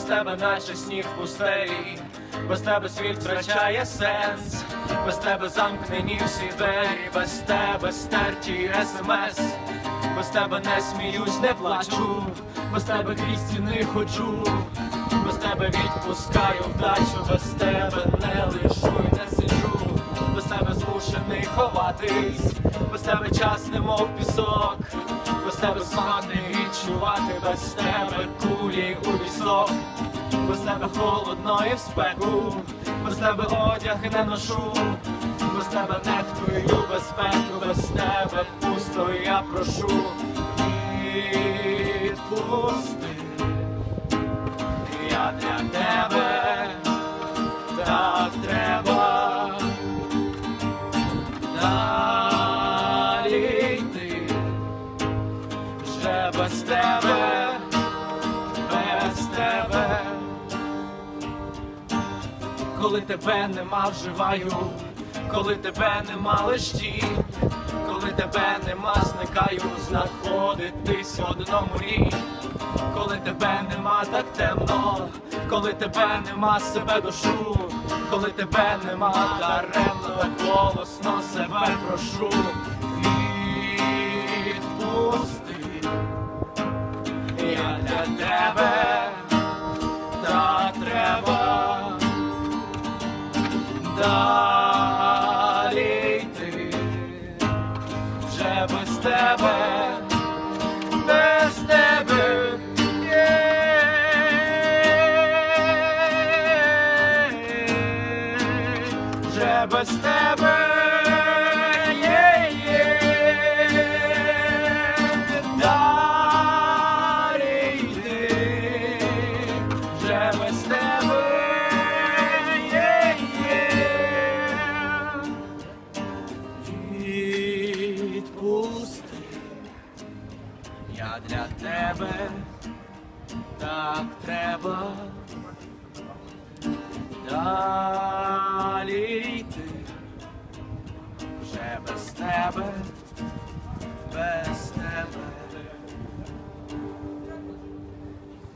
тебе наче сніг в пустелі, без тебе світ втрачає сенс, без тебе замкнені всі двері, без тебе стерті смс, без тебе не сміюсь, не плачу, без тебе крізь стіни ходжу, без тебе відпускаю вдачу, без тебе не лишу і не сиджу, без тебе змушений ховатись, без тебе час немов пісок, без тебе смак не відчувати, без тебе кулі у вісок, без тебе холодно і в спеку, без тебе одяг не ношу, без тебе нехтую безпеку, без тебе пусто я прошу. Відпусти, я для тебе. Так треба коли тебе нема вживаю, коли тебе нема лишті, коли тебе нема, зникаю, знаходитись в одному рі. Коли тебе нема так темно, коли тебе нема себе душу, коли тебе нема даремно, так голосно себе прошу. Тебе, без тебе. є. Вже без тебе. Я для тебе так треба. Далі